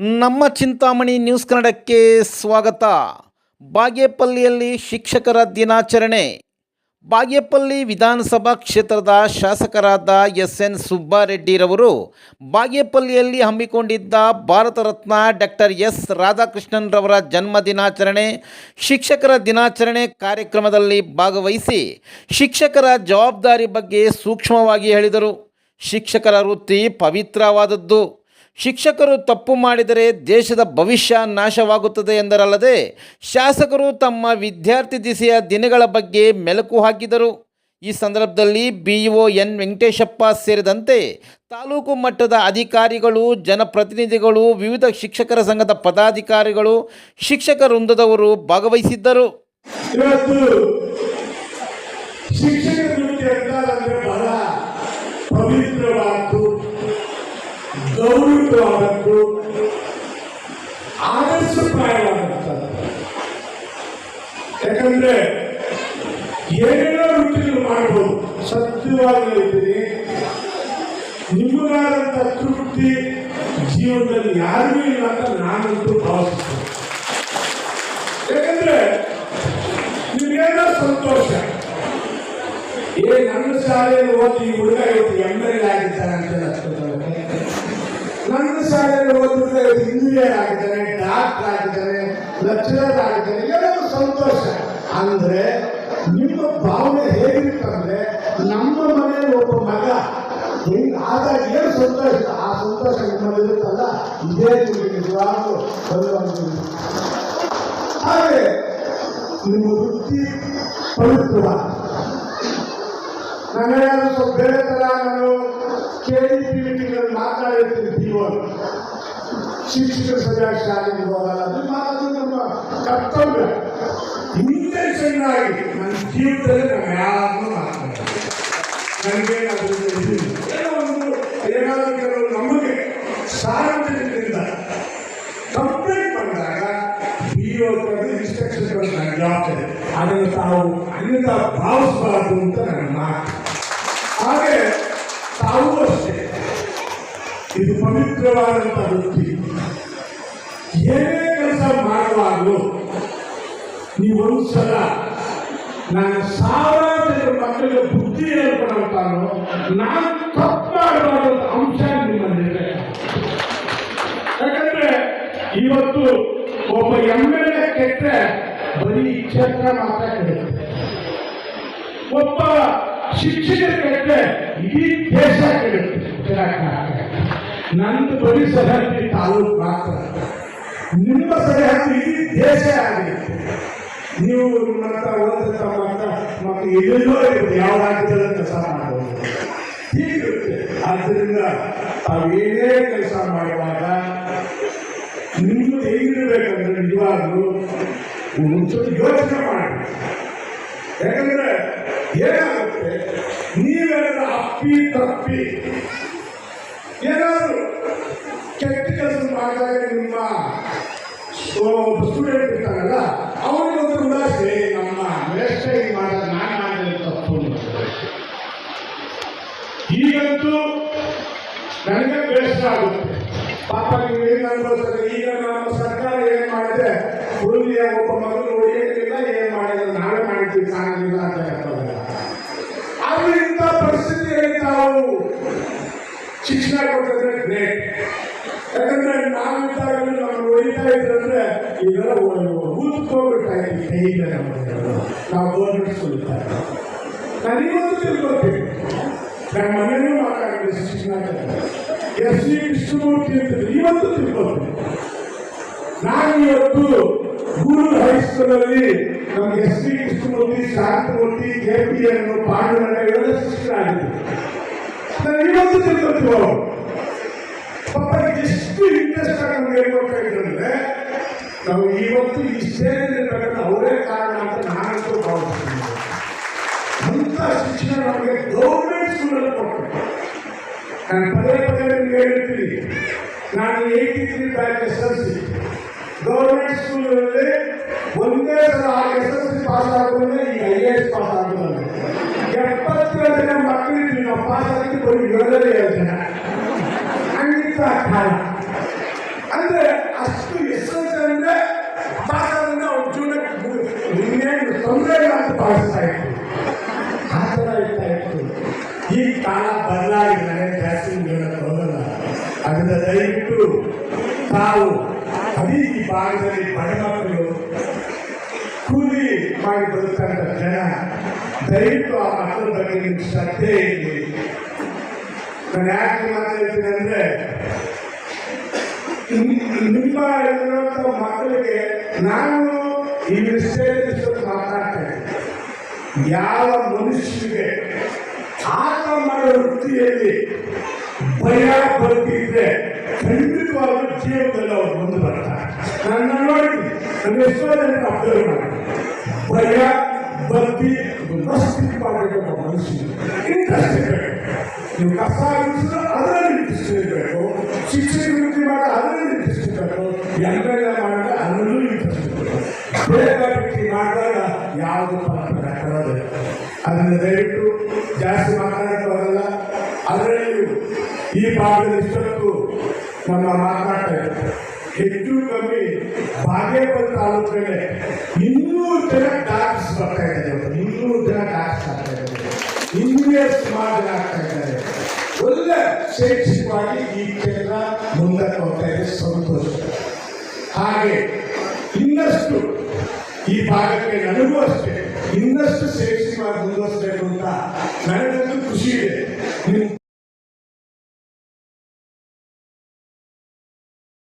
ನಮ್ಮ ಚಿಂತಾಮಣಿ ನ್ಯೂಸ್ ಕನ್ನಡಕ್ಕೆ ಸ್ವಾಗತ. ಬಾಗೇಪಲ್ಲಿಯಲ್ಲಿ ಶಿಕ್ಷಕರ ದಿನಾಚರಣೆ. ಬಾಗೇಪಲ್ಲಿ ವಿಧಾನಸಭಾ ಕ್ಷೇತ್ರದ ಶಾಸಕರಾದ ಎಸ್ ಎನ್ ಸುಬ್ಬಾರೆಡ್ಡಿರವರು ಬಾಗೇಪಲ್ಲಿಯಲ್ಲಿ ಹಮ್ಮಿಕೊಂಡಿದ್ದ ಭಾರತ ರತ್ನ ಡಾಕ್ಟರ್ ಎಸ್ ರಾಧಾಕೃಷ್ಣನ್ರವರ ಜನ್ಮ ದಿನಾಚರಣೆ, ಶಿಕ್ಷಕರ ದಿನಾಚರಣೆ ಕಾರ್ಯಕ್ರಮದಲ್ಲಿ ಭಾಗವಹಿಸಿ ಶಿಕ್ಷಕರ ಜವಾಬ್ದಾರಿ ಬಗ್ಗೆ ಸೂಕ್ಷ್ಮವಾಗಿ ಹೇಳಿದರು. ಶಿಕ್ಷಕರ ವೃತ್ತಿ ಪವಿತ್ರವಾದದ್ದು. ಶಿಕ್ಷಕರು ತಪ್ಪು ಮಾಡಿದರೆ ದೇಶದ ಭವಿಷ್ಯ ನಾಶವಾಗುತ್ತದೆ ಎಂದರಲ್ಲದೆ, ಶಾಸಕರು ತಮ್ಮ ವಿದ್ಯಾರ್ಥಿ ದಿಸೆಯ ದಿನಗಳ ಬಗ್ಗೆ ಮೆಲುಕು ಹಾಕಿದರು. ಈ ಸಂದರ್ಭದಲ್ಲಿ ಬಿಇಒ ಎನ್. ವೆಂಕಟೇಶಪ್ಪ ಸೇರಿದಂತೆ ತಾಲೂಕು ಮಟ್ಟದ ಅಧಿಕಾರಿಗಳು, ಜನಪ್ರತಿನಿಧಿಗಳು, ವಿವಿಧ ಶಿಕ್ಷಕರ ಸಂಘದ ಪದಾಧಿಕಾರಿಗಳು, ಶಿಕ್ಷಕ ವೃಂದದವರು ಭಾಗವಹಿಸಿದ್ದರು. ಏನೇನೋ ವೃತ್ತಿಗಳು ಮಾಡಬಹುದು ಸತ್ಯವಾಗಿ ಹೇಳ್ತೀನಿ. ನಿಮಗಾದಂಥ ತೃಪ್ತಿ ಜೀವನದಲ್ಲಿ ಯಾರಿಗೂ ಇಲ್ಲ ಅಂತ ನಾನಂತೂ ಭಾವಿಸ್ತೇನೆ ಯಾಕಂದ್ರೆ ನಿಮ್ಗೇನೋ ಸಂತೋಷ. ಏ, ನನ್ನ ಶಾಲೆಯಲ್ಲಿ ಓದಿ ಹುಡುಗ ಇವತ್ತು ಎಂ ಎಲ್ ಅಂತ. ನನ್ನ ಶಾಲೆಯಲ್ಲಿ ಓದಿ ಹುಡುಗ ಇಂಜಿನಿಯರ್ ಆಗಿದ್ದಾನೆ, ಡಾಕ್ಟರ್ ಆಗಿದ್ದಾನೆ ಲೆಕ್ಚರರ್ ಆಗಿದ್ದಾನೆ. ಏನೋ ಸಂತೋಷ. ಅಂದ್ರೆ ನಿಮ್ಮ ಭಾವನೆ ಹೇಗಿರ್ತಂದ್ರೆ ನಮ್ಮ ಮನೆಯಲ್ಲಿ ಒಬ್ಬ ಮಗ ಹೆಂಗ್ ಆದಾಗ ಏನು ಸಂತೋಷ? ಆ ಸಂತೋಷ ನಿಮ್ಮಲ್ಲಿ ಇರುತ್ತಲ್ಲ ಇದೇ ನಿಮಗೆ ನಿಜವಾಗ್ಲೂ ಬರುವಂಥದ್ದು ಹಾಗೆ ನಿಮ್ಮ ವೃತ್ತಿ ಪವಿತ್ರ. ನನಗೆ ಸ್ವಲ್ಪ ಬೇರೆ ತರ ನಾನು ಕೆ ಡಿ ಮಾತನಾಡಿರ್ತೀನಿ ಪಿ ಶಿಕ್ಷಕರು ಸರಿಯಾಗಿ ಶಾಲೆಗೆ ಹೋಗಲ್ಲ. ಅದು ಮಾತಾಡೋದು ನಮ್ಮ ಕರ್ತವ್ಯ. ಇಂಟೆನ್ಷನ್ ಆಗಿ ನನ್ನ ಜೀವನದಲ್ಲಿ ನಾನು ಯಾರನ್ನೂ ನನಗೆ ಏನೋ ಒಂದು ಏನಾದರೂ ಕೆಲವು ನಮಗೆ ಸಾರ್ವಜನಿಕರಿಂದ ಕಂಪ್ಲೇಂಟ್ ಬಂದಾಗ ಬಿಒ ಇನ್ಸ್ಟ್ರಕ್ಷನ್ಗಳು ನನ್ನ ಜವಾಬ್ದಾರಿ ಅದನ್ನು ತಾವು ಅನ್ಯತಾ ಭಾವಿಸಬಾರದು ಅಂತ ನನ್ನ ಮಾತು. ಹಾಗೆ ತಾವು ಅಷ್ಟೇ. ಇದು ಪವಿತ್ರವಾದಂಥ ವೃತ್ತಿ. ಏನೇ ಕೆಲಸ ಮಾಡುವಾಗಲೂ ನೀವೊಂದ್ಸಲ ನಾನು ಸಾವಿರಾರು ಜನ ಮಕ್ಕಳಿಗೆ ಬುದ್ಧಿ ಹೇಳ್ಕೊಡಂತಾನು ನಾನು ತಪ್ಪು ಮಾಡಬಾರ್ದು ಅಂಶ ನಿಮ್ಮಲ್ಲಿ ಯಾಕಂದ್ರೆ ಇವತ್ತು ಒಬ್ಬ ಎಂ ಎಲ್ ಎ ಕೆಟ್ಟರೆ ಬರೀ ಕ್ಷೇತ್ರ ಮಾತ್ರ ಕೆಡುತ್ತೆ ಒಬ್ಬ ಶಿಕ್ಷಕ ಕೆಟ್ಟರೆ ಇಡೀ ದೇಶ ಕೆಳಕ್ಕೆ ನಂದು ಬರೀ ಸಹ್ಯಾದ್ರಿ ತಾಲೂಕು ಮಾತ್ರ ನಿಮ್ಮ ಸಹ್ಯಾದ್ರಿ ಇಡೀ ದೇಶ ಆಗಿರುತ್ತೆ. ನೀವು ನಿಮ್ಮ ಹತ್ರ ಮಾತ್ರ ಮತ್ತು ಎಲ್ಲೆಲ್ಲೋ ಇರುತ್ತೆ ಯಾವ ಕೆಲಸ ಮಾಡಬಹುದು ಹೀಗಿರುತ್ತೆ. ಆದ್ದರಿಂದ ತಾವೇನೇ ಕೆಲಸ ಮಾಡುವಾಗ ನಿಮ್ಮದು ಹೇಗಿರ್ಬೇಕಂದ್ರೆ ನಿಜವಾಗ್ಲೂ ಒಂದ್ಸತಿ ಯೋಚನೆ ಮಾಡಿ. ಯಾಕಂದ್ರೆ ಏನಾಗುತ್ತೆ? ನೀವೆಲ್ಲ ಅಪ್ಪಿ ತಪ್ಪಿ. ಏನಾದರೂ ಕೆಟ್ಟ ಕೆಲಸ ಮಾಡಿದಾಗ ನಿಮ್ಮ ಸ್ಟೂಡೆಂಟ್ ಇರ್ತಾರಲ್ಲ ಬೇಸರ ಆಗುತ್ತೆ. ಪಾಪ ನೀವು ಏನು ಅನ್ಬೋದ್ರೆ ಈಗ ನಮ್ಮ ಸರ್ಕಾರ ಏನ್ ಮಾಡಿದೆ ಹುಡುಗಿಯ ಒಬ್ಬ ಮಗನು ಹೊಡೆಯೋದಿಲ್ಲ ಏನ್ ಮಾಡಿದ್ರೆ ನಾವೇ ಮಾಡಿದ್ವಿ ಕಾಣಲಿಲ್ಲ ಅಂತ ಹೇಳ್ತಾರೆ. ಆದ್ರೆ ಇಂಥ ಪರಿಸ್ಥಿತಿಯಲ್ಲಿ ತಾವು ಶಿಕ್ಷಣ ಕೊಟ್ಟಿದ್ರೆ ಗ್ರೇಟ್ ಯಾಕಂದ್ರೆ ನಾವಿದ್ದಾಗಲೂ ನಾವು ಹೊಡಿತಾ ಇದ್ರಂದ್ರೆ ಇದೆಲ್ಲ ಊದ್ಕೋಗ್ಬಿಟ್ಟಾಗಿ ಹೇಗಿದೆ ನಮ್ಮ ನಾವು ಗೌರ್ಮೆಂಟ್ ಸ್ಕೂಲ್ ನನಗೊಂದು ತಿಳ್ಕೊತೀನಿ ನನ್ನ ಶಿಕ್ಷಣ ಎಸ್ ಸಿ ವಿಷ್ಣುಮೂರ್ತಿ ಅಂತಿದ್ರು ಇವತ್ತು ತಿಳ್ಕೊಂಡು ನಾನು ಇವತ್ತು ಗೂಡೂರು ಹೈಸ್ಕೂಲಲ್ಲಿ ನಮ್ಗೆ S C Vishnumurthy Shantamurthy, K P N Panduranga ಶಿಕ್ಷಣ ಇವತ್ತು ಪಾಪ ಎಷ್ಟು ಇಂಟ್ರೆಸ್ಟ್ ಆಗಿ ನಮ್ಗೆ ನಾವು ಇವತ್ತು ಈ ಸೇರಿರ್ತಕ್ಕಂಥ ಅವರೇ ಕಾರಣ ಅಂತ ನಾನು ಭಾವಿಸ್ತೀನಿ. ಅಂತ ಶಿಕ್ಷಣ ನಮಗೆ ಗೌರ್ಮೆಂಟ್ ಸ್ಕೂಲಲ್ಲಿ ಕೊಟ್ಟರು. ನಾನು ಪದೇ ನಾನು eighty three batch S L C government ಸ್ಕೂಲಲ್ಲಿ ಒಂದೇ ಸಲ ಎಸ್ ಎಲ್ ಸಿ ಪಾಸ್ ಆಗೋದ್ರೆ ಈಗ ಐ ಎ ಎಸ್ ಪಾಸ್ ಆಗೋದು ಎಪ್ಪತ್ತೇಳು ಜನ ಮಕ್ಕಳಿದ್ವಿ ನಾವು ಪಾಸ್ ಆಗಿದ್ದು ಬರೀ ಏಳನೇ ಏಳು ಜನ ಹಂಗಿತ್ತು ಆ ಕಾಲ ದಯವಿಟ್ಟು ತಾವು ಅದೇ ಭಾಗದಲ್ಲಿ ಬಡ ಮಕ್ಕಳು ಕೂಲಿ ಮಾಡಿ ಬದುಕಂತ ಜನ, ದಯವಿಟ್ಟು ಆ ಮಕ್ಕಳ ಬಗ್ಗೆ ನಿಮ್ಗೆ ಶ್ರದ್ಧೆ ಇರಲಿ. ನಾನು ಯಾಕೆ ಮಾತಾಡ್ತೀನಿ ಅಂದ್ರೆ, ನಿಮ್- ನಿಮ್ಮ ಇರುವಂತ ಮಕ್ಕಳಿಗೆ ನಾನು ಈ ವಿಷಯ ಮಾತಾಡ್ತೇನೆ ಯಾವ ಮನುಷ್ಯನಿಗೆ ಆಟ ಮಾಡೋ ವೃತ್ತಿಯಲ್ಲಿ ಭಯ ಬರ್ತಿದ್ರೆ ಖಂಡಿತವಾಗ್ಲೂ ಜೀವನದಲ್ಲಿ ಅವ್ರು ಮುಂದೆ ಬರ್ತಾರೆ ನನ್ನ ನೋಡಿ, ನನ್ನ ಎಷ್ಟೋ ಜನಕ್ಕೆ ಅಬ್ಸರ್ವ್ ಮಾಡಿ ಭಯ ಭಕ್ತಿ ಮಸ್ತಿ ಮಾಡಬೇಕು ಮನುಷ್ಯ. ಇಂಟ್ರೆಸ್ಟ್ ಇರಬೇಕು ನೀವು ಕಸ ಆಗಿಸಿದ್ರೆ ಅದರಲ್ಲಿ ಇಂಟ್ರೆಸ್ಟ್ ಇರಬೇಕು. ಶಿಕ್ಷಣ ವೃತ್ತಿ ಮಾಡಿ ಅದರಲ್ಲಿ ಇಂಟ್ರೆಸ್ಟ್ ಇರಬೇಕು. ಎಂ ಮಾಡಿದ್ರೆ ಅದರಲ್ಲೂ ಇಂಟ್ರೆಸ್ಟ್ ಇರಬೇಕು. ಬೇಕಾಬಿಟ್ಟಿ ಮಾಡಿದಾಗ ಯಾವುದು ಪಾತ್ರ ಕೊಡೋದಿಲ್ಲ ಅದನ್ನು ದಯವಿಟ್ಟು ಜಾಸ್ತಿ ಮಾತಾಡಕ್ಕೆ ಬರಲ್ಲ. ಅದರಲ್ಲಿಯೂ ಈ ಭಾಗದಲ್ಲಿ ಇಷ್ಟೊತ್ತು ನಮ್ಮ ಮಾತನಾಡ್ತಾ ಇದ್ದಾರೆ ಹೆಚ್ಚು ಕಮ್ಮಿ ಬಾಗೇಪಲ್ಲಿ ತಾಲೂಕಲ್ಲಿ ಇನ್ನೂರು ಜನ ಡಾಕ್ಟರ್ಸ್ ಬರ್ತಾ ಇದ್ದಾರೆ. ಇನ್ನೂರು ಜನ ಡಾಕ್ಸ್ ಆಗ್ತಾ ಇದ್ದಾರೆ. ಇನ್ನೂ ಸುಮಾರು ಆಗ್ತಾ ಇದ್ದಾರೆ. ಒಳ್ಳೆ ಶೈಕ್ಷಣಿಕವಾಗಿ ಈ ಕ್ಷೇತ್ರ ಮುಂದಕ್ಕೆ ಹೋಗ್ತಾ ಇದೆ. ಸಂತೋಷ. ಹಾಗೆ ಇನ್ನಷ್ಟು ಈ ಭಾಗಕ್ಕೆ ನನಗೂ ಅಷ್ಟೇ, ಇನ್ನಷ್ಟು ಶೈಕ್ಷಣಿಕವಾಗಿ ಮುಂದುವರಿಸಬೇಕು ಅಂತ ನನಗಂತೂ ಖುಷಿ ಇದೆ.